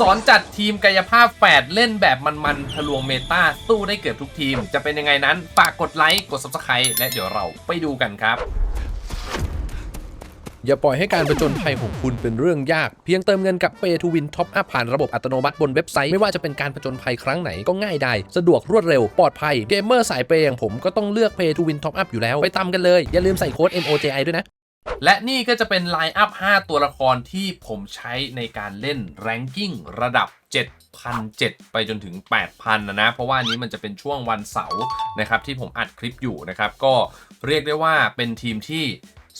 สอนจัดทีมกายภาพแฝดเล่นแบบมันๆทะลวงเมตาสู้ได้เกือบทุกทีม จะเป็นยังไงนั้นฝากกดไลค์กด subscribe และเดี๋ยวเราไปดูกันครับ อย่าปล่อยให้การประจนภัยของคุณเป็นเรื่องยาก เพียงเติมเงินกับ Pay to Win Top Up ผ่านระบบอัตโนมัติบนเว็บไซต์ ไม่ว่าจะเป็นการประจนภัยครั้งไหนก็ง่ายได้ สะดวกรวดเร็ว ปลอดภัยเกมเมอร์สายเปย์อย่างผมก็ต้องเลือก Pay to Win Top Up อยู่แล้ว ไปตามกันเลย อย่าลืมใส่โค้ด MOJI ด้วยนะ และนี่ก็จะเป็นไลน์อัพ 5 ตัวละครที่ผมใช้ในการเล่นแรงกิ้งระดับ 7,007 ไปจนถึง 8,000 นะนะ เพราะว่านนี้มันจะเป็นช่วงวันเสาร์นะครับที่ผมอัดคลิปอยู่นะครับ ก็เรียกได้ว่าเป็นทีมที่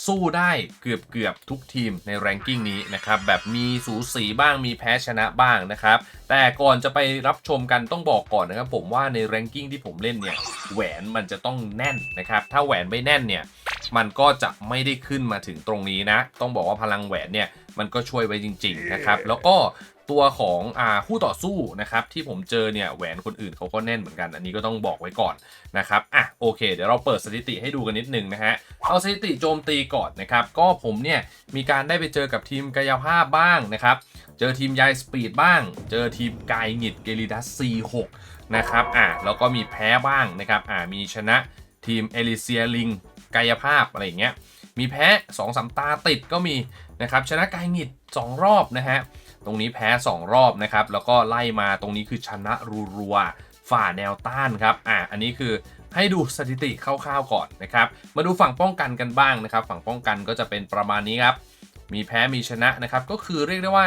สู้ได้เกือบเกือบทุกทีมในแรงกิ้งนี้นะครับ แบบมีสูสีบ้างมีแพ้ชนะบ้างนะครับ แต่ก่อนจะไปรับชมกันต้องบอกก่อนนะครับ ผมว่าในแรงกิ้งที่ผมเล่นเนี่ยแหวนมันจะต้องแน่นนะครับ ถ้าแหวนไม่แน่นเนี่ย มันก็จะไม่ได้ขึ้นมาถึงตรงนี้นะ ต้องบอกว่าพลังแหวนเนี่ยมันก็ช่วยไว้จริง ๆ นะครับ แล้วก็ตัวของอ่าคู่ต่อสู้นะครับที่ผมเจอเนี่ยแหวนคนอื่นเขาก็แน่นเหมือนกัน อันนี้ก็ต้องบอกไว้ก่อนนะครับอะโอเค เดี๋ยวเราเปิดสถิติให้ดูกันนิดนึงนะฮะเอาสถิติโจมตีก่อนนะครับก็ผมเนี่ยมีการได้ไปเจอกับทีมกายภาพบ้างนะครับเจอทีมยายสปีดบ้าง เจอทีมกายหงิดเกลิดัส C6 นะครับอะแล้วก็มีแพ้บ้างนะครับอ่ามีชนะทีมเอลิเซียลิง กายภาพอะไรอย่างเงี้ย มีแพ้2อสตาติดก็มีนะครับชนะกายหงิด 2 รอบนะฮะ ตรงนี้แพ้ 2 รอบนะครับ แล้วก็ไล่มาตรงนี้คือชนะรัวๆฝ่าแนวต้านครับ อะอันนี้คือให้ดูสถิติคร่าวๆก่อนนะครับ มาดูฝั่งป้องกันกันบ้างนะครับ ฝั่งป้องกันก็จะเป็นประมาณนี้ครับ มีแพ้มีชนะนะครับ ก็คือเรียกได้ว่า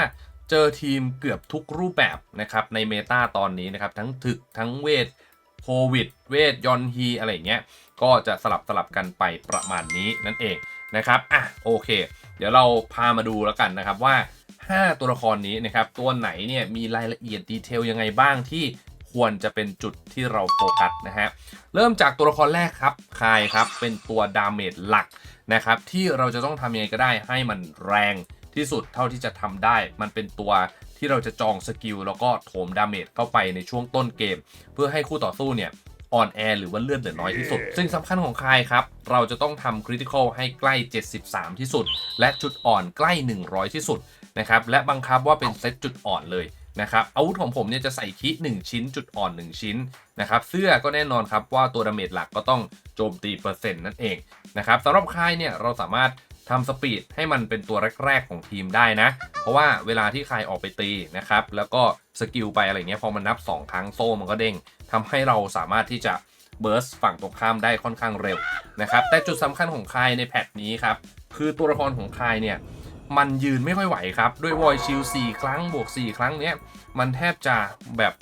เจอทีมเกือบทุกรูปแบบนะครับในเมตาตอนนี้นะครับ ทั้งถึกทั้งเวทโควิด เวทยอนฮีอะไรเงี้ย ก็จะสลับสลับกันไปประมาณนี้นั่นเองนะครับอะโอเค เดี๋ยวเราพามาดูแล้วกันนะครับว่า 5 ตัวละครนี้นะครับตัวไหนเนี่ยมีรายละเอียดดีเทลยังไงบ้างที่ควรจะเป็นจุดที่เราโฟกัสนะฮะเริ่มจากตัวละครแรกครับคายครับเป็นตัวดาเมจหลักนะครับที่เราจะต้องทำยังไงก็ได้ให้มันแรงที่สุดเท่าที่จะทำได้ มันเป็นตัวที่เราจะจองสกิลแล้วก็โถมดาเมจเข้าไปในช่วงต้นเกม เพื่อให้คู่ต่อสู้เนี่ย อ่อนแอหรือว่าเลือดเหลือน้อยที่สุด ซึ่งสำคัญของคายครับ เราจะต้องทำคริติคอลให้ใกล้ 73 ที่สุด และจุดอ่อนใกล้ 100 ที่สุดนะครับและบังคับว่าเป็นเซตจุดอ่อนเลยนะครับอาวุธของผมเนี่ยจะใส่คิ1ชิ้นจุดอ่อน 1 ชิ้นนะครับเสื้อก็แน่นอนครับว่าตัวดาเมจหลักก็ต้องโจมตีเปอร์เซ็นต์นั่นเองนะครับสำหรับคายเนี่ยเราสามารถทำสปีดให้มันเป็นตัวแรก ๆ ของทีมได้นะ เพราะว่าเวลาที่คายออกไปตีนะครับ แล้วก็สกิลไปอะไรเงี้ยพอมันนับ 2 ครั้งโซ่มันก็เด้ง ทำให้เราสามารถที่จะเบิร์สฝั่งตรงข้ามได้ค่อนข้างเร็วนะครับแต่จุดสำคัญของคายในแพทนี้ครับคือตัวละครของคายเนี่ยมันยืนไม่ค่อยไหวครับ ด้วยวอยชิล4ครั้งบวก 4 ครั้งเนี้ยมันแทบจะแบบ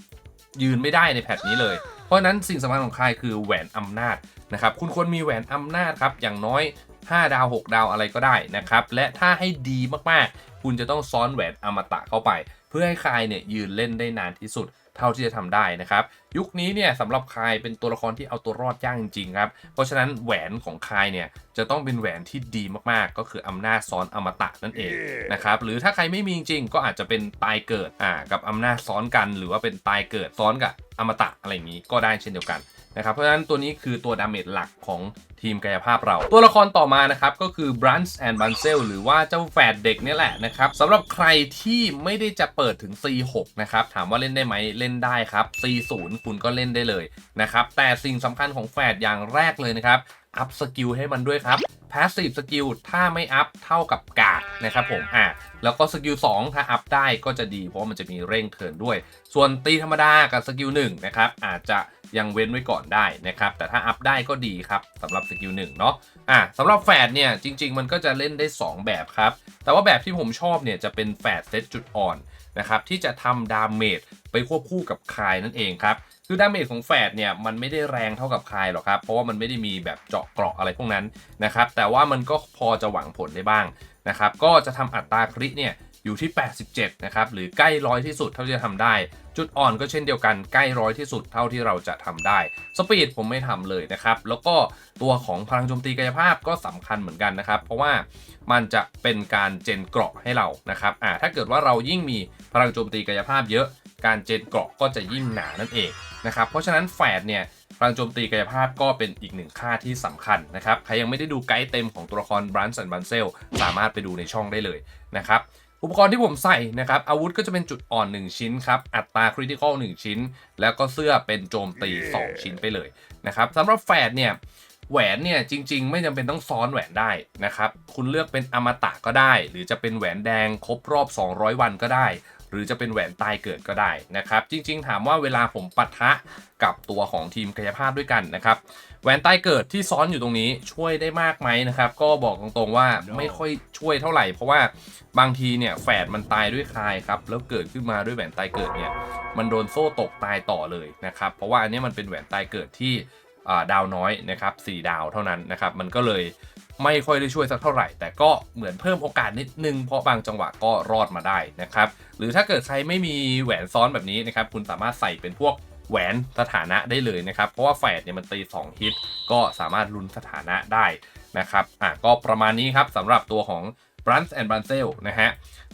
ยืนไม่ได้ในแพทนี้เลย เพราะฉะนั้นสิ่งสำคัญของคายคือแหวนอำนาจนะครับคุณควรมีแหวนอำนาจครับอย่างน้อย 5 ดาว 6 ดาวอะไรก็ได้นะครับและถ้าให้ดีมากๆ คุณจะต้องซ้อนแหวนอมตะเข้าไป เพื่อให้คายเนี่ยยืนเล่นได้นานที่สุด เท่าที่จะทำได้นะครับยุคนี้เนี่ยสำหรับคายเป็นตัวละครที่เอาตัวรอดยากจริงๆครับเพราะฉะนั้นแหวนของคายเนี่ยจะต้องเป็นแหวนที่ดีมากๆ ก็คืออำนาจซ้อนอมตะนั่นเองนะครับหรือถ้าใครไม่มีจริงๆก็อาจจะเป็นตายเกิดอ่ากับอำนาจซ้อนกัน หรือว่าเป็นตายเกิดซ้อนกับอมตะอะไรอย่างนี้ก็ได้เช่นเดียวกันนะครับเพราะฉะนั้นตัวนี้คือตัวดาเมจหลักของ ทีมกายภาพเรา ตัวละครต่อมานะครับก็คือ b r u n c h and b u n c e l หรือว่าเจ้าแฝดเด็กนี่แหละนะครับสำหรับใครที่ไม่ได้จะเปิดถึง C6 นะครับถามว่าเล่นได้ไหมเล่นได้ครับ C0 คุณก็เล่นได้เลยนะครับแต่สิ่งสำคัญของแฝดอย่างแรกเลยนะครับอัพสกิลให้มันด้วยครับ Passive สกิลถ้าไม่อัพเท่ากับกาดนะครับผมอะแล้วก็สกิล2ถ้าอัพได้ก็จะดีเพราะมันจะมีเร่งเทิร์นด้วย ส่วนตีธรรมดากับสกิล1นะครับอาจจะยังเว้นไว้ก่อนได้นะครับแต่ถ้าอัพได้ก็ดีครับสำหรับสกิล1เนาะอะสำหรับแฝดเนี่ยจริง ๆ มันก็จะเล่นได้ 2 แบบครับ แต่ว่าแบบที่ผมชอบเนี่ยจะเป็นแฝดเซตจุดอ่อนนะครับที่จะทำดาเมจไปควบคู่กับคายนั่นเองครับคือดาเมจของแฝดเนี่ยมันไม่ได้แรงเท่ากับคายหรอกครับ เพราะว่ามันไม่ได้มีแบบเจาะเกราะอะไรพวกนั้นนะครับแต่ว่ามันก็พอจะหวังผลได้บ้างนะครับก็จะทำอัตราคริเนี่ยอยู่ที่ 87 นะครับ หรือใกล้ร้อยที่สุดเท่าที่จะทำได้ จุดอ่อนก็เช่นเดียวกันใกล้ร้อยที่สุดเท่าที่เราจะทำได้สปีดผมไม่ทำเลยนะครับ แล้วก็ตัวของพลังโจมตีกายภาพก็สำคัญเหมือนกันนะครับ เพราะว่ามันจะเป็นการเจนเกราะให้เรานะครับอ่าถ้าเกิดว่าเรายิ่งมีพลังโจมตีกายภาพเยอะ การเจนเกราะก็จะยิ่งหนานั่นเองนะครับเพราะฉะนั้นแฝดเนี่ยพลังโจมตีกายภาพก็เป็นอีกหนึ่งค่าที่สำคัญนะครับ ใครยังไม่ได้ดูไกด์เต็มของตัวละครบรันสันบันเซลสามารถไปดูในช่องได้เลยนะครับ อุปกรณ์ที่ผมใส่นะครับ อาวุธก็จะเป็นจุดอ่อน 1 ชิ้นครับ อัตราคริติคอล1ชิ้น แล้วก็เสื้อเป็นโจมตี 2 ชิ้นไปเลยนะครับสำหรับแฟดเนี่ยแหวนเนี่ยจริง ๆ ไม่จำเป็นต้องซ้อนแหวนได้นะครับ คุณเลือกเป็นอมตะก็ได้ หรือจะเป็นแหวนแดงครบรอบ 200 วันก็ได้ หรือจะเป็นแหวนตายเกิดก็ได้นะครับ จริง ๆ ถามว่าเวลาผมปะทะกับตัวของทีมกายภาพด้วยกันนะครับแหวนใต้เกิดที่ซ้อนอยู่ตรงนี้ช่วยได้มากไหมนะครับ ก็บอกตรงๆว่าไม่ค่อยช่วยเท่าไหร่ เพราะว่าบางทีเนี่ยแฝดมันตายด้วยคายครับแล้วเกิดขึ้นมาด้วยแหวนใต้เกิดเนี่ยมันโดนโซ่ตกตายต่อเลยนะครับเพราะว่าอันนี้มันเป็นแหวนใต้เกิดที่ดาวน้อยนะครับสดาวเท่านั้นนะครับมันก็เลย ไม่ค่อยได้ช่วยสักเท่าไหร่ แต่ก็เหมือนเพิ่มโอกาสนิดนึง เพราะบางจังหวะก็รอดมาได้นะครับ หรือถ้าเกิดใครไม่มีแหวนซ้อนแบบนี้นะครับ คุณสามารถใส่เป็นพวกแหวนสถานะได้เลยนะครับ เพราะว่าแฝดเนี่ยมันตี 2 ฮิต ก็สามารถลุ้นสถานะได้นะครับ อะก็ประมาณนี้ครับสำหรับตัวของ b r u n c h and b r u n c e l นะฮะ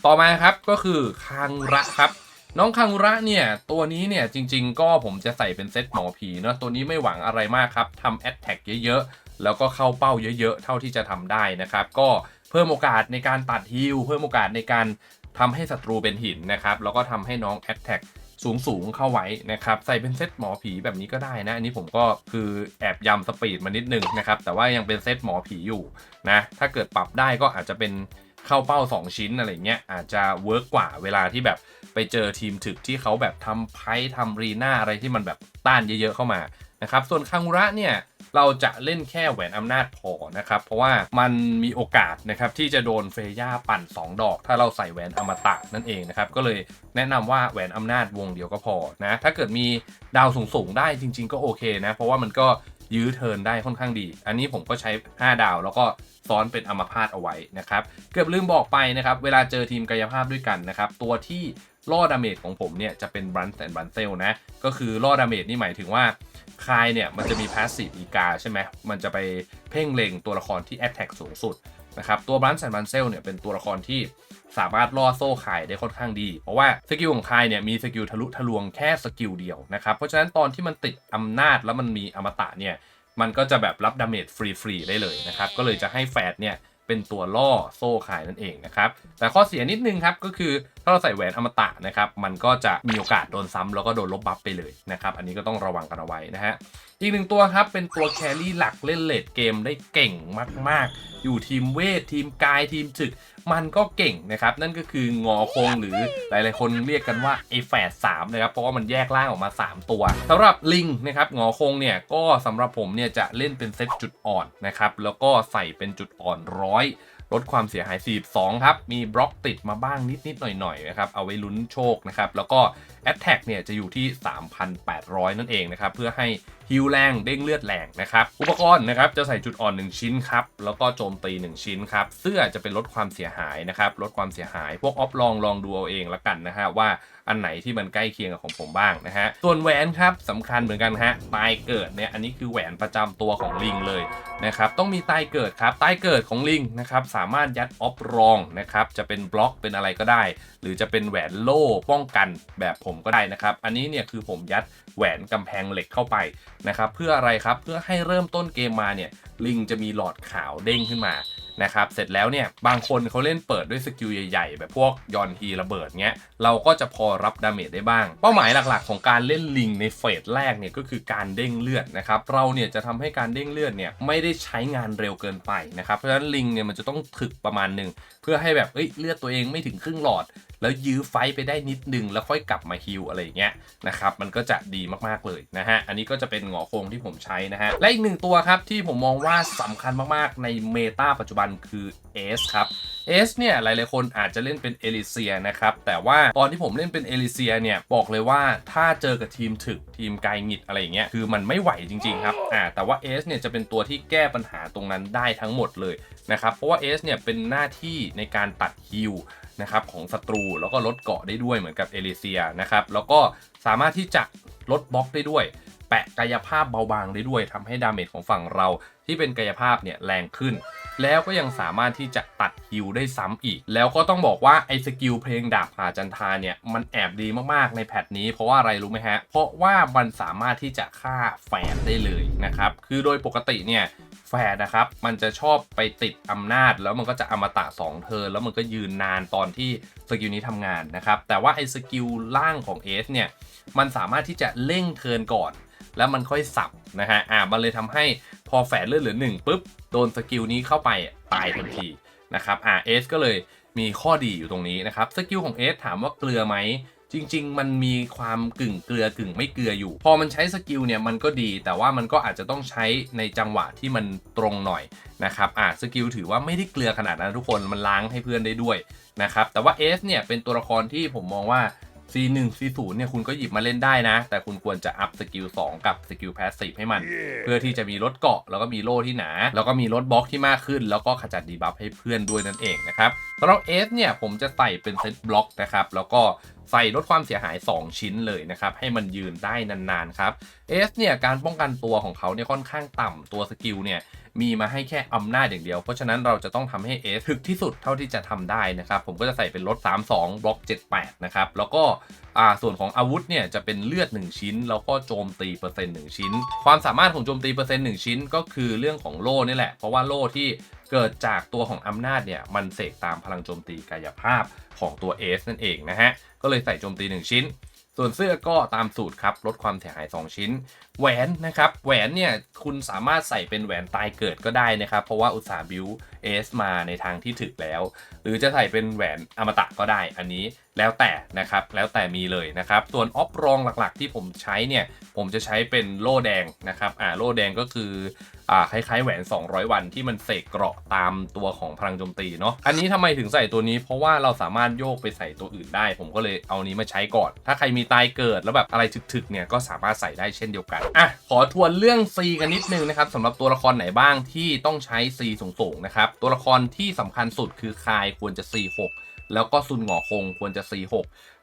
ต่อมาครับก็คือคังระครับน้องคังระเนี่ย ตัวนี้เนี่ยจริงๆ ก็ผมจะใส่เป็นเซตหมอผีเนาะตัวนี้ไม่หวังอะไรมากครับทำแอตแทกเยอะ แล้วก็เข้าเป้าเยอะๆ เท่าที่จะทำได้นะครับ ก็เพิ่มโอกาสในการตัดฮิลเพิ่มโอกาสในการทำให้ศัตรูเป็นหินนะครับ แล้วก็ทำให้น้องแอตแทกสูงสูงๆเข้าไว้นะครับ ใส่เป็นเซตหมอผีแบบนี้ก็ได้นะ อันนี้ผมก็คือแอบยำสปีดมานิดนึงนะครับ แต่ว่ายังเป็นเซตหมอผีอยู่นะ ถ้าเกิดปรับได้ก็อาจจะเป็นเข้าเป้า 2 ชิ้นอะไรเงี้ยอาจจะเวิร์กกว่าเวลาที่แบบไปเจอทีมถึกที่เขาแบบทำไพ่ทำรีน่าอะไรที่มันแบบต้านเยอะๆเข้ามานะครับ ส่วนคังระเนี่ย เราจะเล่นแค่แหวนอำนาจพอนะครับ เพราะว่ามันมีโอกาสนะครับที่จะโดนเฟย่าปั่น 2 ดอก ถ้าเราใส่แหวนอมตะนั่นเองนะครับก็เลยแนะนำว่าแหวนอำนาจวงเดียวก็พอนะถ้าเกิดมีดาวสูงๆได้จริง ๆ ก็โอเคนะเพราะว่ามันก็ยื้อเทินได้ค่อนข้างดี อันนี้ผมก็ใช้ 5 ดาวแล้วก็ซ้อนเป็นอมพาตเอาไว้นะครับ เกือบลืมบอกไปนะครับ เวลาเจอทีมกายภาพด้วยกันนะครับ ตัวที่ล่อดาเมจของผมเนี่ย จะเป็นบรันแอนบันเซลนะ ก็คือล่อดาเมจนี่หมายถึงว่า คายเนี่ยมันจะมีพาสซีฟอีกาใช่ไหมมันจะไปเพ่งเล็งตัวละครที่แอ t แทกสูงสุดนะครับตัวบรันสันบันเซลเนี่ยเป็นตัวละครที่สามารถล่อโซ่คายได้ค่อนข้างดี เพราะว่าสกิลของคายเนี่ยมีสกิลทะลุทะลวงแค่สกิลเดียวนะครับ เพราะฉะนั้นตอนที่มันติดอำนาจแล้วมันมีอมตะเนี่ยมันก็จะแบบรับดาเมจฟรีๆได้เลยนะครับก็เลยจะให้แฟดเนี่ย เป็นตัวล่อโซ่ขายนั่นเองนะครับแต่ข้อเสียนิดนึงครับก็คือถ้าเราใส่แหวนอมตะนะครับมันก็จะมีโอกาสโดนซ้ำแล้วก็โดนลบบัฟไปเลยนะครับอันนี้ก็ต้องระวังกันเอาไว้นะฮะ อีกหนึ่งตัวครับเป็นตัวแครี่หลักเล่นเลดเกมได้เก่งมาก ๆ อยู่ทีมเวท ทีมกายทีมจึก มันก็เก่งนะครับ นั่นก็คืองอคงหรือหลาย ๆ คนเรียกกันว่าไอแฝดสามนะครับ เพราะว่ามันแยกร่างออกมา 3 ตัวสำหรับลิงนะครับงอคงเนี่ยก็สำหรับผมเนี่ยจะเล่นเป็นเซตจุดอ่อนนะครับแล้วก็ใส่เป็นจุดอ่อนร้อยลดความเสียหาย 42 ครับ มีบล็อกติดมาบ้างนิด ๆ หน่อย ๆ นะครับ เอาไว้ลุ้นโชคนะครับ แล้วก็ a t t a c k เนี่ยจะอยู่ที่ 3,800 นั่นเองนะครับ เพื่อให้ฮิวแรงเด้งเลือดแรงนะครับ อุปกรณ์นะครับจะใส่จุดอ่อน 1 ชิ้นครับ แล้วก็โจมตี 1 ชิ้นครับ เสื้อจะเป็นลดความเสียหายนะครับ ลดความเสียหาย พวกออฟลองลองดูเอาเองละกันนะฮะว่าอันไหนที่มันใกล้เคียงกับของผมบ้างนะฮะ ส่วนแหวนครับสำคัญเหมือนกันฮะตายเกิดเนี่ยอันนี้คือแหวนประจำตัวของลิงเลยนะครับต้องมีตายเกิดครับตายเกิดของลิงนะครับสามารถยัดออฟรองนะครับจะเป็นบล็อกเป็นอะไรก็ได้ หรือจะเป็นแหวนโล่ป้องกันแบบผมก็ได้นะครับ อันนี้เนี่ยคือผมยัดแหวนกำแพงเหล็กเข้าไปนะครับเพื่ออะไรครับเพื่อให้เริ่มต้นเกมมาเนี่ย ลิงจะมีหลอดขาวเด้งขึ้นมานะครับเสร็จแล้วเนี่ยบางคนเขาเล่นเปิดด้วยสกิลใหญ่ๆ แบบพวกยอนฮีระเบิดเงี้ยเราก็จะพอรับดาเมจได้บ้าง เป้าหมายหลักๆ ของการเล่นลิงในเฟสแรกเนี่ยก็คือการเด้งเลือดนะครับเราเนี่ยจะทำให้การเด้งเลือดเนี่ยไม่ได้ใช้งานเร็วเกินไปนะครับเพราะฉะนั้นลิงเนี่ยมันจะต้องถึกประมาณหนึ่งเพื่อให้แบบเอ้ยเลือดตัวเองไม่ถึงครึ่งหลอด แล้วยื้อไฟไปได้นิดนึงแล้วค่อยกลับมาฮิลอะไรอย่างเงี้ยนะครับมันก็จะดีมากๆเลยนะฮะอันนี้ก็จะเป็นหงอคงที่ผมใช้นะฮะและอีกหนึ่งตัวครับที่ผมมองว่าสำคัญมากๆ ในเมตาปัจจุบันคือเอสครับเอสเนี่ยหลายๆคนอาจจะเล่นเป็นเอลิเซียนะครับ แต่ว่าตอนที่ผมเล่นเป็นเอลิเซียเนี่ย บอกเลยว่าถ้าเจอกับทีมถึกทีมไกลหงิดอะไรอย่างเงี้ยคือมันไม่ไหวจริง ๆ ครับอ่าแต่ว่าเอสเนี่ยจะเป็นตัวที่แก้ปัญหาตรงนั้นได้ทั้งหมดเลยนะครับ เพราะว่าเอสเนี่ยเป็นหน้าที่ในการตัดฮิลนะครับของศัตรูแล้วก็ลดเกาะได้ด้วยเหมือนกับเอลิเซียนะครับแล้วก็สามารถที่จะลดบล็อกได้ด้วย แปะกายภาพเบาบางได้ด้วยทำให้ดาเมจของฝั่งเราที่เป็นกายภาพเนี่ยแรงขึ้น แล้วก็ยังสามารถที่จะตัดฮิลได้ซ้ำอีก แล้วก็ต้องบอกว่าไอ้สกิลเพลงดาบผาจันทาเนี่ยมันแอบดีมากๆในแพทนี้เพราะว่าอะไรรู้ไหมฮะ เพราะว่ามันสามารถที่จะฆ่าแฝดได้เลยนะครับ คือโดยปกติเนี่ยแฟดนะครับ มันจะชอบไปติดอำนาจ แล้วมันก็จะอมตะ2เทิร์นแล้วมันก็ยืนนานตอนที่สกิลนี้ทำงานนะครับ แต่ว่าไอ้สกิลล่างของเอสเนี่ย มันสามารถที่จะเร่งเทิร์นก่อน แล้วมันค่อยสับนะฮะอ่ามันเลยทำให้พอแฝดเลือดเหลือหนึ่งปุ๊บโดนสกิลนี้เข้าไปตายทันทีนะครับอ่าเอสก็เลยมีข้อดีอยู่ตรงนี้นะครับสกิลของเอสถามว่าเกลือไหมจริง ๆ มันมีความกึ่งเกลือกึ่งไม่เกลืออยู่ พอมันใช้สกิลเนี่ยมันก็ดี แต่ว่ามันก็อาจจะต้องใช้ในจังหวะที่มันตรงหน่อยนะครับอ่าสกิลถือว่าไม่ได้เกลือขนาดนั้นทุกคนมันล้างให้เพื่อนได้ด้วยนะครับแต่ว่าเอสเนี่ยเป็นตัวละครที่ผมมองว่า C1 C0 เนี่ยคุณก็หยิบมาเล่นได้นะ แต่คุณควรจะอัพสกิล2กับสกิลแพสซีฟให้มัน เพื่อที่จะมีลดเกาะ แล้วก็มีโล่ที่หนา แล้วก็มีลดบล็อกที่มากขึ้น แล้วก็ขจัดดีบัฟให้เพื่อนด้วยนั่นเองนะครับสำหรับเอสเนี่ยผมจะใส่เป็นเซตบล็อกนะครับแล้วก็ใส่ลดความเสียหาย 2 ชิ้นเลยนะครับ ให้มันยืนได้นานๆครับเอสเนี่ยการป้องกันตัวของเขาเนี่ยค่อนข้างต่ำตัวสกิลเนี่ย มีมาให้แค่อำนาจอย่างเดียว เพราะฉะนั้นเราจะต้องทำให้เอสถึกที่สุดเท่าที่จะทำได้นะครับ ผมก็จะใส่เป็นลด32 บล็อก 78 นะครับ แล้วก็ส่วนของอาวุธเนี่ยจะเป็นเลือด 1 ชิ้น แล้วก็โจมตีเปอร์เซ็นต์1ชิ้น ความสามารถของโจมตีเปอร์เซ็นต์1ชิ้น ก็คือเรื่องของโล่นี่แหละ เพราะว่าโล่ที่เกิดจากตัวของอำนาจเนี่ยมันเสกตามพลังโจมตีกายภาพของตัวเอสนั่นเองนะฮะ ก็เลยใส่โจมตี 1 ชิ้น ส่วนเสื้อก็ตามสูตรครับลดความเสียหาย 2 ชิ้น แหวนนะครับแหวนเนี่ยคุณสามารถใส่เป็นแหวนตายเกิดก็ได้นะครับ เพราะว่าอุตสาห์บิว เอสมาในทางที่ถึกแล้ว หรือจะใส่เป็นแหวนอมตะก็ได้อันนี้แล้วแต่นะครับ แล้วแต่มีเลยนะครับ ส่วนออฟรองหลักๆ ที่ผมใช้เนี่ย ผมจะใช้เป็นโล่แดงนะครับ อ่าโล่แดงก็คืออ่าคล้ายๆแหวน 200 วันที่มันเสกเกราะตามตัวของพลังโจมตีเนาะ อันนี้ทำไมถึงใส่ตัวนี้เพราะว่าเราสามารถโยกไปใส่ตัวอื่นได้ ผมก็เลยเอานี้มาใช้ก่อน ถ้าใครมีตายเกิดแล้วแบบอะไรถึกๆเนี่ยก็สามารถใส่ได้เช่นเดียวกัน อะ ขอทวนเรื่อง C กันนิดนึงนะครับสำหรับตัวละครไหนบ้างที่ต้องใช้ C สูงๆนะครับตัวละครที่สำคัญสุดคือคายควรจะ C6 แล้วก็ซุนหงอคงควรจะ C6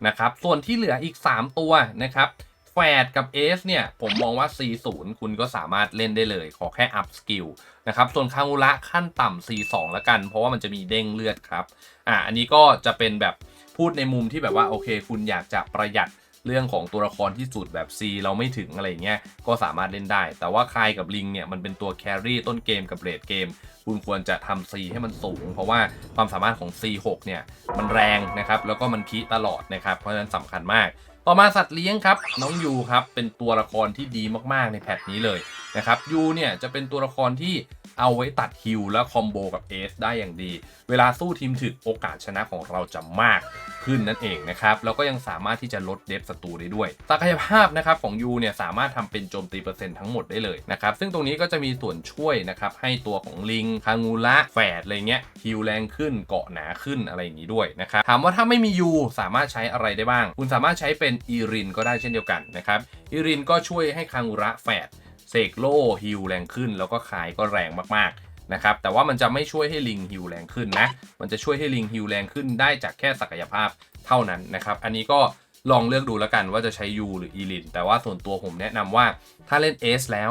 นะครับ ส่วนที่เหลืออีก 3 ตัวนะครับแฟดกับเอสเนี่ย ผมมองว่า C0 คุณก็สามารถเล่นได้เลย ขอแค่อัพสกิลนะครับ ส่วนคางูระขั้นต่ำ C2 แล้วกัน เพราะว่ามันจะมีเด้งเลือดครับ อ่าอันนี้ก็จะเป็นแบบพูดในมุมที่แบบว่า โอเค คุณอยากจะประหยัด เรื่องของตัวละครที่สุดแบบ C เราไม่ถึงอะไรเงี้ยก็สามารถเล่นได้ แต่ว่าคายกับลิงเนี่ยมันเป็นตัวแครี่ต้นเกมกับเลดเกมคุณควรจะทำ C ให้มันสูง เพราะว่าความสามารถของ C6 เนี่ยมันแรงนะครับแล้วก็มันคีตลอดนะครับเพราะฉะนั้นสำคัญมาก ต่อมาสัตว์เลี้ยงครับน้องยูครับเป็นตัวละครที่ดีมากๆในแพทนี้เลยนะครับยูเนี่ยจะเป็นตัวละครที่ เอาไว้ตัดฮิลและคอมโบกับเอสได้อย่างดี เวลาสู้ทีมถึกโอกาสชนะของเราจะมากขึ้นนั่นเองนะครับแล้วก็ยังสามารถที่จะลดเดฟศัตรูได้ด้วยศักยภาพนะครับของยูเนี่ยสามารถทำเป็นโจมตีเปอร์เซ็นต์ทั้งหมดได้เลยนะครับซึ่งตรงนี้ก็จะมีส่วนช่วยนะครับให้ตัวของลิงคางูระแฝดอะไรเงี้ยฮิลแรงขึ้นเกาะหนาขึ้นอะไรอย่างนี้ด้วยนะครับถามว่าถ้าไม่มียูสามารถใช้อะไรได้บ้าง คุณสามารถใช้เป็นอีรินก็ได้เช่นเดียวกันนะครับอีรินก็ช่วยให้คางูระแฝด เสกโล่ฮิลแรงขึ้น แล้วก็คายก็แรงมากๆนะครับแต่ว่ามันจะไม่ช่วยให้ลิงฮิลแรงขึ้นนะมันจะช่วยให้ลิงฮิลแรงขึ้นได้จากแค่ศักยภาพเท่านั้นนะครับอันนี้ก็ลองเลือกดูแล้วกันว่าจะใช้ยูหรืออีลินแต่ว่าส่วนตัวผมแนะนำว่าถ้าเล่นเอสแล้ว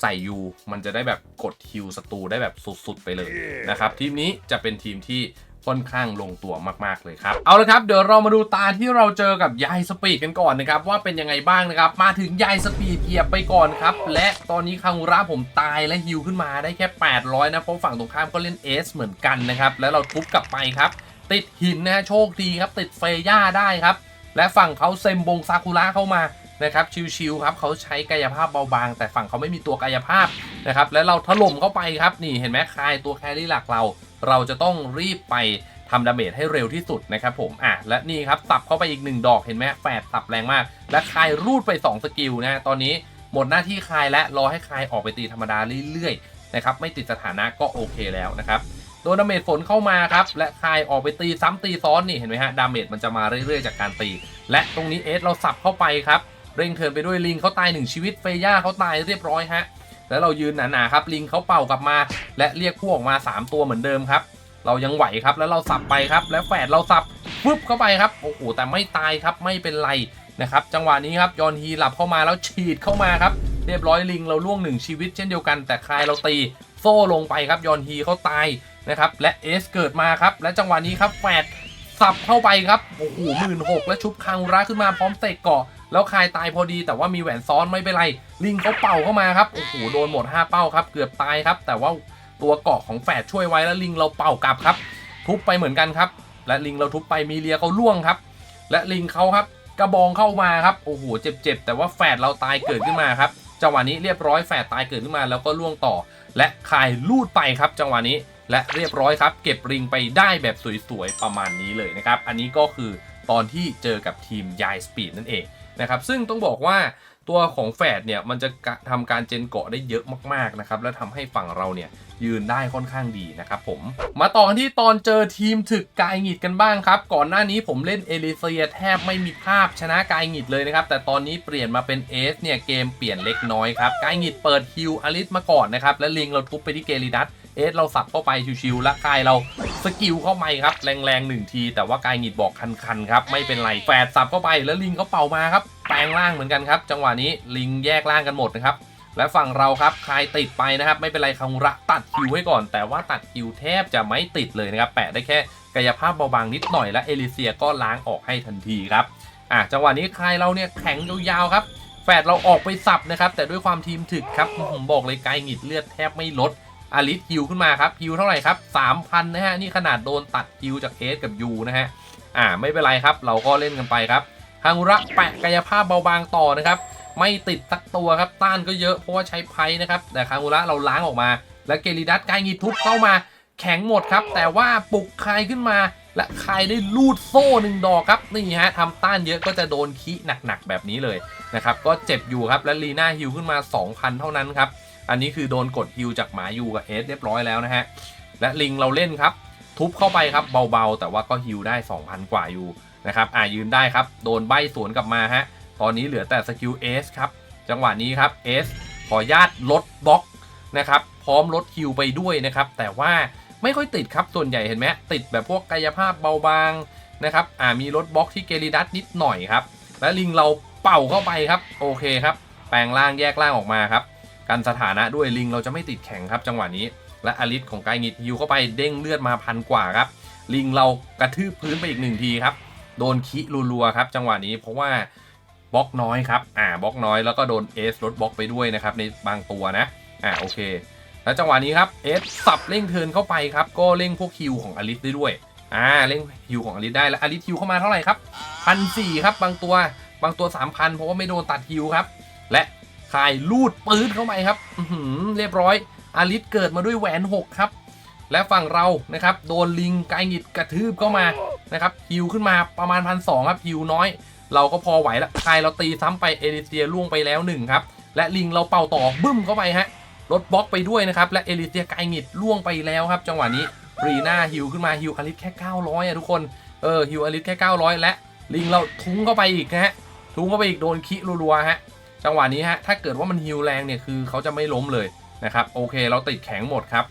ใส่ยูมันจะได้แบบกดฮิลศัตรูได้แบบสุดๆไปเลยนะครับทีมนี้จะเป็นทีมที่ ค่อนข้างลงตัวมากๆเลยครับเอาละครับเดี๋ยวเรามาดูตาที่เราเจอกับยายสปีดกันก่อนนะครับว่าเป็นยังไงบ้างนะครับมาถึงยายสปีดเหยียบไปก่อนครับและตอนนี้คางูระผมตายและฮิวขึ้นมาได้แค่ 800 นะเพราะฝั่งตรงข้ามก็เล่นเอสเหมือนกันนะครับแล้วเราทุบกลับไปครับติดหินนะฮะโชคดีครับติดเฟย่าได้ครับและฝั่งเขาเซมบงซากุระเข้ามานะครับชิวๆครับเขาใช้กายภาพเบาบาง แต่ฝั่งเขาไม่มีตัวกายภาพนะครับและเราถล่มเข้าไปครับนี่เห็นไหมคายตัวแครี่หลักเรา เราจะต้องรีบไปทำดาเมจให้เร็วที่สุดนะครับผมอะและนี่ครับตับเข้าไปอีกหนึ่งดอกเห็นไหมแฝดตับแรงมาก และคายรูดไป 2 สกิลนะตอนนี้หมดหน้าที่คายและรอให้คายออกไปตีธรรมดาเรื่อยๆนะครับไม่ติดสถานะก็โอเคแล้วนะครับโดนดาเมจฝนเข้ามาครับและคายออกไปตีซ้ำตีซ้อนนี่เห็นไหมฮะดาเมจมันจะมาเรื่อยๆจากการตี และตรงนี้เอสเราสับเข้าไปครับเร่งเทินไปด้วยลิงเขาตายหนึ่งชีวิตเฟย่าเขาตายเรียบร้อยฮะ แล้วเรายืนหนาๆครับลิงเขาเป่ากลับมา และเรียกพวกออกมา 3 ตัวเหมือนเดิมครับ เรายังไหวครับแล้วเราสับไปครับ แล้วแฝดเราสับฟึบเข้าไปครับโอ้โหแต่ไม่ตายครับไม่เป็นไรนะครับจังหวะนี้ครับยอนฮีหลับเข้ามาแล้วฉีดเข้ามาครับเรียบร้อยลิงเราล่วงหนึ่งชีวิตเช่นเดียวกันแต่คายเราตีโซ่ลงไปครับยอนฮีเขาตายนะครับและเอสเกิดมาครับและจังหวะนี้ครับแฝดสับเข้าไปครับโอ้โหหมื่นหกและชุบคังระขึ้นมาพร้อมเตะเกาะ แล้วคายตายพอดีแต่ว่ามีแหวนซ้อนไม่เป็นไร ลิงเขาเป่าเข้ามาครับโอ้โหโดนหมด 5 เป้าครับ เกือบตายครับ แต่ว่าตัวเกาะของแฝดช่วยไว้แล้วลิงเราเป่ากลับครับ ทุบไปเหมือนกันครับ และลิงเราทุบไปมีเลียเขาล่วงครับ และลิงเขาครับกระบองเข้ามาครับโอ้โหเจ็บๆแต่ว่าแฝดเราตายเกิดขึ้นมาครับจังหวะนี้เรียบร้อยแฝดตายเกิดขึ้นมาแล้วก็ล่วงต่อ และคายลูดไปครับ จังหวะนี้และเรียบร้อยครับ เก็บริงไปได้แบบสวยๆประมาณนี้เลยนะครับ อันนี้ก็คือตอนที่เจอกับทีมยายสปีดนั่นเอง นะครับซึ่งต้องบอกว่าตัวของแฝดเนี่ยมันจะกะทำการเจนเกาะได้เยอะมากๆนะครับและทำให้ฝั่งเราเนี่ยยืนได้ค่อนข้างดีนะครับผมมาต่อที่ตอนเจอทีมถึกกายหงิดกันบ้างครับ ก่อนหน้านี้ผมเล่นเอลิเซียแทบไม่มีภาพชนะกายหงิดเลยนะครับ แต่ตอนนี้เปลี่ยนมาเป็นเอสเนี่ยเกมเปลี่ยนเล็กน้อยครับกายหงิดเปิดฮิวอลิสมาก่อนนะครับและลิงเราทุบไปที่เกลิดัส เอสเราสับเข้าไปชิวๆและกายเราสกิลเข้าไปครับแรงๆหนึ่งที แต่ว่ากายหงิดบอกคันๆครับไม่เป็นไรแฝดสับเข้าไปแล้วลิงเขาเป่ามาครับแปลงร่างเหมือนกันครับ จังหวะนี้ลิงแยกร่างกันหมดนะครับและฝั่งเราครับคายติดไปนะครับ ไม่เป็นไรคังระตัดคิวไว้ก่อน แต่ว่าตัดคิวแทบจะไม่ติดเลยนะครับ แปะได้แค่กายภาพเบาบางนิดหน่อยและเอลิเซียก็ล้างออกให้ทันทีครับอะจังหวะนี้คายเราเนี่ยแข็งยาวๆครับแฝดเราออกไปสับนะครับ แต่ด้วยความทีมถึกครับผมบอกเลยกายหงิดเลือดแทบไม่ลด อาริสฮิวขึ้นมาครับฮิวเท่าไหร่ครับ3,000นะฮะนี่ขนาดโดนตัดฮิวจากเอสกับยูนะฮะอ่าไม่เป็นไรครับเราก็เล่นกันไปครับฮังุระแปะกายภาพเบาบางต่อนะครับไม่ติดสักตัวครับต้านก็เยอะเพราะว่าใช้ไพ่นะครับแต่คังุระเราล้างออกมา แล้วเกลิดัสกายงีทุบเข้ามาแข็งหมดครับ แต่ว่าปลุกคายขึ้นมา และคายได้ลูดโซ่หนึ่งดอกครับนี่ฮะทำต้านเยอะก็จะโดนคิหนักๆแบบนี้เลยนะครับก็เจ็บอยู่ครับและลีน่าฮิวขึ้นมา 2,000 เท่านั้นครับ อันนี้คือโดนกดฮิวจากหมายูกับเอสเรียบร้อยแล้วนะฮะ และลิงเราเล่นครับ ทุบเข้าไปครับเบาๆ แต่ว่าก็ฮิวได้ 2,000 กว่าอยู่นะครับอ่ายืนได้ครับ โดนใบสวนกลับมาฮะ ตอนนี้เหลือแต่สกิลเอสครับ จังหวะนี้ครับเอสขอญาตลดบล็อกนะครับ พร้อมลดฮิวไปด้วยนะครับ แต่ว่าไม่ค่อยติดครับ ส่วนใหญ่เห็นไหมติดแบบพวกกายภาพเบาบางนะครับอ่ามีลดบล็อกที่เกลิดัสนิดหน่อยครับ และลิงเราเป่าเข้าไปครับ โอเคครับ แปลงร่างแยกร่างออกมาครับ กันสถานะด้วยลิงเราจะไม่ติดแข็งครับจังหวะนี้ และอลิสของกายงิดฮิวเข้าไปเด้งเลือดมาพันกว่าครับ ลิงเรากระทืบพื้นไปอีกหนึ่งทีครับ โดนคิรัวๆครับ จังหวะนี้เพราะว่าบล็อกน้อยครับอ่าบล็อกน้อยแล้วก็โดนเอสลดบล็อกไปด้วยนะครับในบางตัวนะอ่าโอเค แล้วจังหวะนี้ครับเอสสับเร่งเทินเข้าไปครับก็เร่งพวกฮิวของอลิสได้ด้วยอ่าเร่งฮิวของอลิสได้แล้วอลิสฮิวเข้ามาเท่าไหร่ครับพันสี่ครับบางตัวบางตัวสามพันเพราะว่าไม่โดนตัดฮิวครับ และ คายลูดปืนเข้าไปครับเรียบร้อย อาริสเกิดมาด้วยแหวน 6 ครับ และฝั่งเรานะครับโดนลิงไกหงิดกระทืบเข้ามานะครับฮิวขึ้นมาประมาณพันสครับฮิวน้อย เราก็พอไหวแล้วคายเราตีซ้ำไปเอลิเซียล่วงไปแล้วหนึ่งครับและลิงเราเป่าต่อบึ้มเข้าไปฮะลดบล็อกไปด้วยนะครับและเอลิเซียไกหงิดล่วงไปแล้วครับ จังหวะนี้รีน่าฮิวขึ้นมาฮิวอาริสแค่ 900อะทุกคนเออฮิวอาริสแค่ 900 และลิงเราทุ้งเข้าไปอีกนะฮะทุ้งเข้าไปอีกโดนคิรัวๆฮะ จังหวะนี้ฮะถ้าเกิดว่ามันฮิวแรงเนี่ยคือเขาจะไม่ล้มเลยนะครับโอเคเราติดแข็งหมดครับ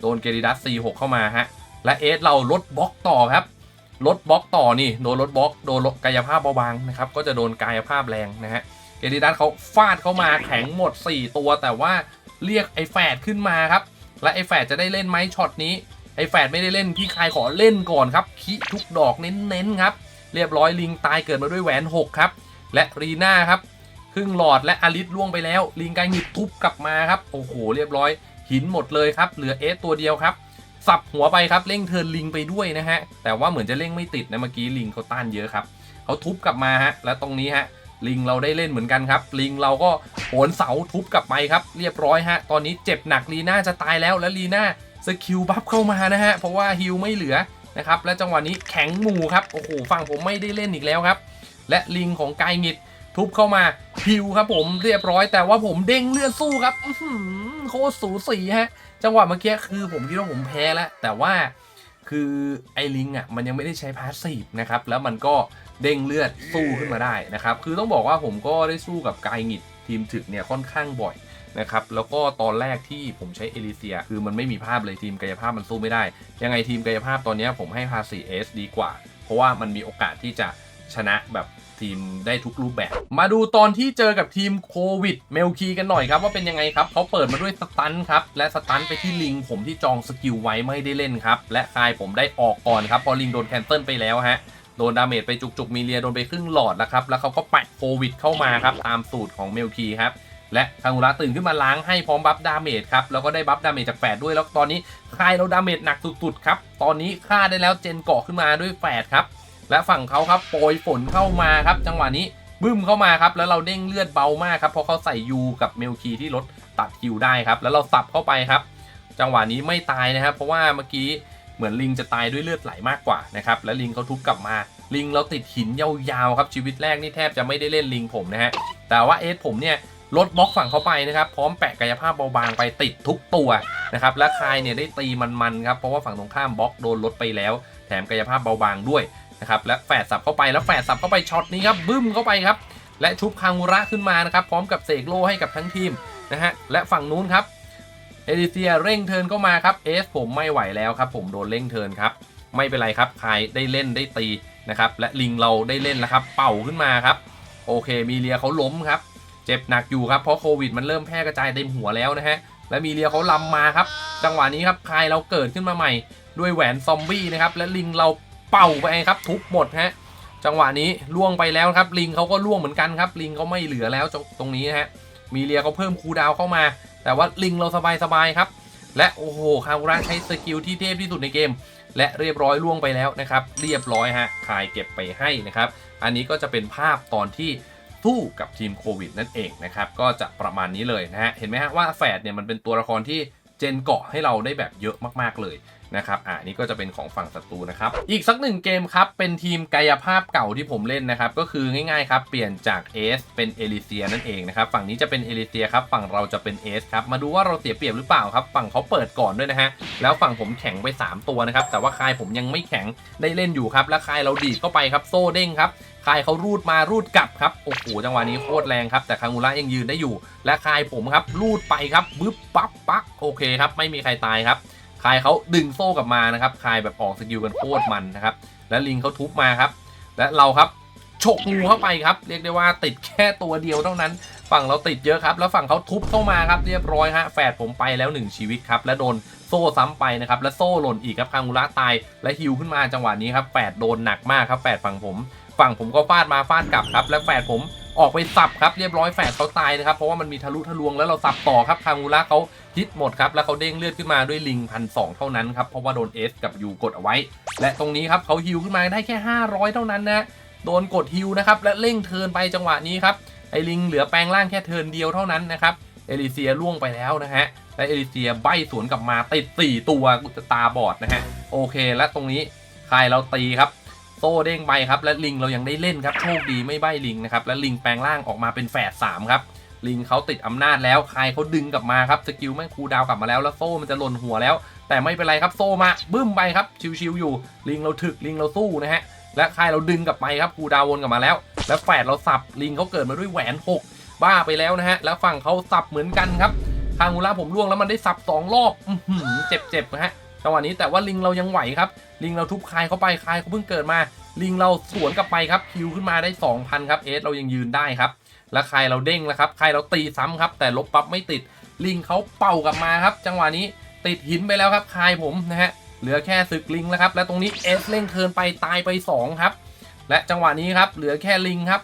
โดนเกริดัส C6 เข้ามาฮะและเอสเราลดบล็อกต่อครับลดบล็อกต่อนี่โดนลดบล็อกโดนกายภาพเบาบางนะครับก็จะโดนกายภาพแรงนะฮะเกริดัสเขาฟาดเข้ามาแข็งหมด 4 ตัว แต่ว่าเรียกไอ้แฝดขึ้นมาครับและไอ้แฝดจะได้เล่นไหมช็อตนี้ไอ้แฝดไม่ได้เล่นพี่คายขอเล่นก่อนครับคิทุกดอกเน้นๆครับเรียบร้อยลิงตายเกิดมาด้วยแหวน 6 ครับ และรีน่าครับ รึ่งหลอดและอลิสล่วงไปแล้ว ลิงกายหงิดทุบกลับมาครับ โอ้โห เรียบร้อย หินหมดเลยครับ เหลือเอสตัวเดียวครับ สับหัวไปครับ เร่งเทิร์นลิงไปด้วยนะฮะ แต่ว่าเหมือนจะเร่งไม่ติดนะเมื่อกี้ลิงเขาต้านเยอะครับ เขาทุบกลับมาฮะ และตรงนี้ฮะ ลิงเราได้เล่นเหมือนกันครับ ลิงเราก็โหนเสาทุบกลับไปครับ เรียบร้อยฮะ ตอนนี้เจ็บหนักลีน่าจะตายแล้ว และลีน่าสกิลบัฟเข้ามานะฮะ เพราะว่าฮิลไม่เหลือนะครับ และจังหวะนี้แข็งหมู่ครับ โอ้โห ฝั่งผมไม่ได้เล่นอีกแล้วครับ และลิงของกายหงิด ทุบเข้ามาฮิวครับผมเรียบร้อยแต่ว่าผมเด้งเลือดสู้ครับโคตรสูสีฮะ จังหวะเมื่อกี้คือผมคิดว่าผมแพ้แล้ว แต่ว่าคือไอ้ลิงอะมันยังไม่ได้ใช้พาสซีฟนะครับแล้วมันก็เด้งเลือดสู้ขึ้นมาได้นะครับคือต้องบอกว่าผมก็ได้สู้กับกายหงิดทีมถึกเนี่ยค่อนข้างบ่อยนะครับแล้วก็ตอนแรกที่ผมใช้เอลิเซีย คือมันไม่มีภาพเลยทีมกายภาพมันสู้ไม่ได้ ยังไงทีมกายภาพตอนนี้ผมให้พาสีเอสดีกว่า เพราะว่ามันมีโอกาสที่จะชนะแบบ ทีมได้ทุกรูปแบบ มาดูตอนที่เจอกับทีมโควิดเมลคีกันหน่อยครับว่าเป็นยังไงครับเขาเปิดมาด้วยสตันครับและสตันไปที่ลิงผมที่จองสกิลไว้ไม่ได้เล่นครับและคายผมได้ออกก่อนครับพอลิงโดนแคนเซิลไปแล้วฮะโดนดาเมจไปจุกๆมีเลียโดนไปครึ่งหลอดแล้วครับแล้วเขาก็แปะโควิดเข้ามาครับตามสูตรของเมลคีครับและคางูระตื่นขึ้นมาล้างให้พร้อมบัฟดาเมจครับแล้วก็ได้บัฟดาเมจจากแฝดด้วยแล้วตอนนี้คายเราดาเมจหนักสุดๆครับตอนนี้ฆ่าได้แล้วเจนเกาะขึ้นมาด้วยแฝดครับ และฝั่งเขาครับโปรยฝนเข้ามาครับ จังหวะนี้บึ้มเข้ามาครับ แล้วเราเด้งเลือดเบามากครับเพราะเขาใส่ยูกับเมลคีที่ลดตัดคิวได้ครับ แล้วเราสับเข้าไปครับ จังหวะนี้ไม่ตายนะครับ เพราะว่าเมื่อกี้เหมือนลิงจะตายด้วยเลือดไหลมากกว่านะครับและลิงเขาทุบกลับมา ลิงเราติดหินยาวๆครับชีวิตแรกนี่แทบจะไม่ได้เล่นลิงผมนะฮะแต่ว่าเอสผมเนี่ยลดบล็อกฝั่งเข้าไปนะครับพร้อมแปะกายภาพเบาบางไปติดทุกตัวนะครับและคายเนี่ยได้ตีมันๆครับเพราะว่าฝั่งตรงข้ามบล็อกโดนลดไปแล้ว แถมกายภาพเบาบางด้วย นะครับและแฝดสับเข้าไปแล้วแฝดสับเข้าไปช็อตนี้ครับบึ้มเข้าไปครับและชุบคางูระขึ้นมานะครับพร้อมกับเสกโลให้กับทั้งทีมนะฮะและฝั่งนู้นครับเอริเซียเร่งเทินเข้ามาครับเอสผมไม่ไหวแล้วครับผมโดนเร่งเทินครับไม่เป็นไรครับคายได้เล่นได้ตีนะครับและลิงเราได้เล่นแล้วครับเป่าขึ้นมาครับโอเคมีเลียเขาล้มครับเจ็บหนักอยู่ครับเพราะโควิดมันเริ่มแพร่กระจายเต็มหัวแล้วนะฮะและมีเลียเขาลำมาครับจังหวะนี้ครับคายเราเกิดขึ้นมาใหม่ด้วยแหวนซอมบี้นะครับและลิงเรา เป่าไปครับทุบหมดฮะจังหวะนี้ล่วงไปแล้วครับลิงเขาก็ล่วงเหมือนกันครับ ลิงเขาไม่เหลือแล้วตรงนี้นะฮะมีเลียเขาเพิ่มคูดาวเข้ามา แต่ว่าลิงเราสบายๆครับ และโอ้โหคารุระใช้สกิลที่เทพที่สุดในเกม และเรียบร้อยล่วงไปแล้วนะครับ เรียบร้อยฮะคายเก็บไปให้นะครับ อันนี้ก็จะเป็นภาพตอนที่สู้กับทีมโควิดนั่นเองนะครับ ก็จะประมาณนี้เลยนะฮะเห็นไหมฮะว่าแฝดเนี่ยมันเป็นตัวละครที่เจนเกาะให้เราได้แบบเยอะมากๆเลย นะครับอ่านี่ก็จะเป็นของฝั่งศัตรูนะครับ อีกสักหนึ่งเกมครับ เป็นทีมกายภาพเก่าที่ผมเล่นนะครับ ก็คือง่ายๆครับ เปลี่ยนจากเอสเป็นเอลิเซียนั่นเองนะครับ ฝั่งนี้จะเป็นเอลิเซียครับ ฝั่งเราจะเป็นเอสครับ มาดูว่าเราเสียเปรียบหรือเปล่าครับ ฝั่งเขาเปิดก่อนด้วยนะฮะ แล้วฝั่งผมแข็งไป 3 ตัวนะครับ แต่ว่าคายผมยังไม่แข็งได้เล่นอยู่ครับ แล้วคายเราดีดเข้าไปครับ โซ่เด้งครับคายเขารูดมารูดกลับครับ โอ้โห จังหวะนี้โคตรแรงครับ แต่คางูระยังยืนได้อยู่ และคายผมครับ รูดไปครับบึ๊บปั๊บปักโอเคครับ ไม่มีใครตายครับ คายเขาดึงโซ่กลับมานะครับคายแบบออกสกิลกันโคตรมันนะครับ และลิงเขาทุบมาครับ และเราครับฉกงูเข้าไปครับ เรียกได้ว่าติดแค่ตัวเดียวเท่านั้น ฝั่งเราติดเยอะครับ แล้วฝั่งเขาทุบเข้ามาครับเรียบร้อยฮะแฝดผมไปแล้วหนึ่งชีวิตครับ และโดนโซ่ซ้ำไปนะครับ และโซ่หล่นอีกครับคางูระตาย และฮิวขึ้นมาจังหวะนี้ครับแฝดโดนหนักมากครับแฝดฝั่งผม ฝั่งผมก็ฟาดมาฟาดกลับครับ และแฝดผม ออกไปสับครับเรียบร้อยแฝดเขาตายนะครับเพราะว่ามันมีทะลุทะลวงแล้วเราสับต่อครับคางูระเขาฮิตหมดครับแล้วเขาเด้งเลือดขึ้นมาด้วยลิงพันสเท่านั้นครับเพราะว่าโดนเอสกับยูกดเอาไว้ และตรงนี้ครับเขาฮิวขึ้นมาได้แค่ 500 เท่านั้นนะโดนกดฮิวนะครับและเร่งเทินไปจังหวะนี้ครับไอลิงเหลือแปลงร่างแค่เทินเดียวเท่านั้นนะครับเอลิเซียล่วงไปแล้วนะฮะและเอลิเซียใบสวนกลับมาติด4ตัวกูจะตาบอดนะฮะโอเค และตรงนี้ใครเราตีครับ โซ่เด้งไปครับ และลิงเรายังได้เล่นครับ โชคดีไม่ใบลิงนะครับ และลิงแปลงร่างออกมาเป็นแฝด3ครับ ลิงเขาติดอำนาจแล้วใครเขาดึงกลับมาครับ สกิลแม่งคูดาวกลับมาแล้ว แล้วโซ่มันจะหล่นหัวแล้ว แต่ไม่เป็นไรครับ โซ่มาบึ้มไปครับ ชิวๆอยู่ ลิงเราถึก ลิงเราสู้นะฮะ และใครเราดึงกลับไปครับ คูดาววนกลับมาแล้ว และแฝดเราสับ ลิงเขาเกิดมาด้วยแหวน6บ้าไปแล้วนะฮะ แล้วฝั่งเขาสับเหมือนกันครับคางมูระผมล่วงแล้วมันได้สับสองรอบอื้อหือเจ็บๆนะฮะ จังหวะนี้แต่ว่าลิงเรายังไหวครับ ลิงเราทุบคายเข้าไปคายเขาเพิ่งเกิดมา ลิงเราสวนกลับไปครับคิวขึ้นมาได้ 2,000ครับเอสเรายังยืนได้ครับแล้วใครเราเด้งแล้วครับใครเราตีซ้ำครับ แต่ลบปั๊บไม่ติดลิงเขาเป่ากลับมาครับ จังหวะนี้ติดหินไปแล้วครับคายผมนะฮะเหลือแค่ศึกลิงแล้วครับและตรงนี้เอสเร่งเทิร์นไปตายไป 2 ครับ และจังหวะนี้ครับเหลือแค่ลิงครับ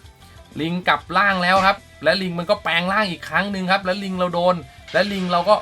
ลิงกลับล่างแล้วครับ และลิงมันก็แปลงร่างอีกครั้งหนึ่งครับ และลิงเราโดน และลิงเราก็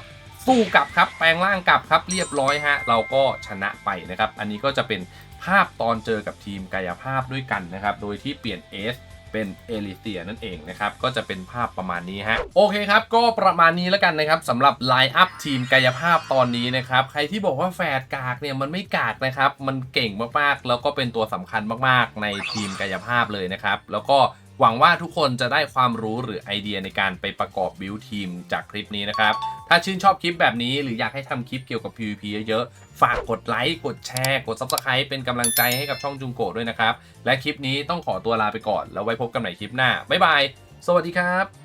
สู้กลับครับ แปลงร่างกลับครับเรียบร้อยฮะ เราก็ชนะไปนะครับ อันนี้ก็จะเป็นภาพตอนเจอกับทีมกายภาพด้วยกันนะครับ โดยที่เปลี่ยนเอสเป็นเอลิเซียนั่นเองนะครับ ก็จะเป็นภาพประมาณนี้ฮะ โอเคครับ ก็ประมาณนี้แล้วกันนะครับสำหรับไลน์อัพทีมกายภาพตอนนี้นะครับ ใครที่บอกว่าแฝดกากเนี่ยมันไม่กากนะครับ มันเก่งมากๆ แล้วก็เป็นตัวสำคัญมากๆ ในทีมกายภาพเลยนะครับ แล้วก็ หวังว่าทุกคนจะได้ความรู้หรือไอเดียในการไปประกอบบิวทีมจากคลิปนี้นะครับ ถ้าชื่นชอบคลิปแบบนี้หรืออยากให้ทำคลิปเกี่ยวกับ PVP เยอะๆ ฝากกดไลค์ กดแชร์ กด Subscribe เป็นกำลังใจให้กับช่องจุงโกด้วยนะครับ และคลิปนี้ต้องขอตัวลาไปก่อน แล้วไว้พบกันใหม่คลิปหน้า บ๊ายบาย สวัสดีครับ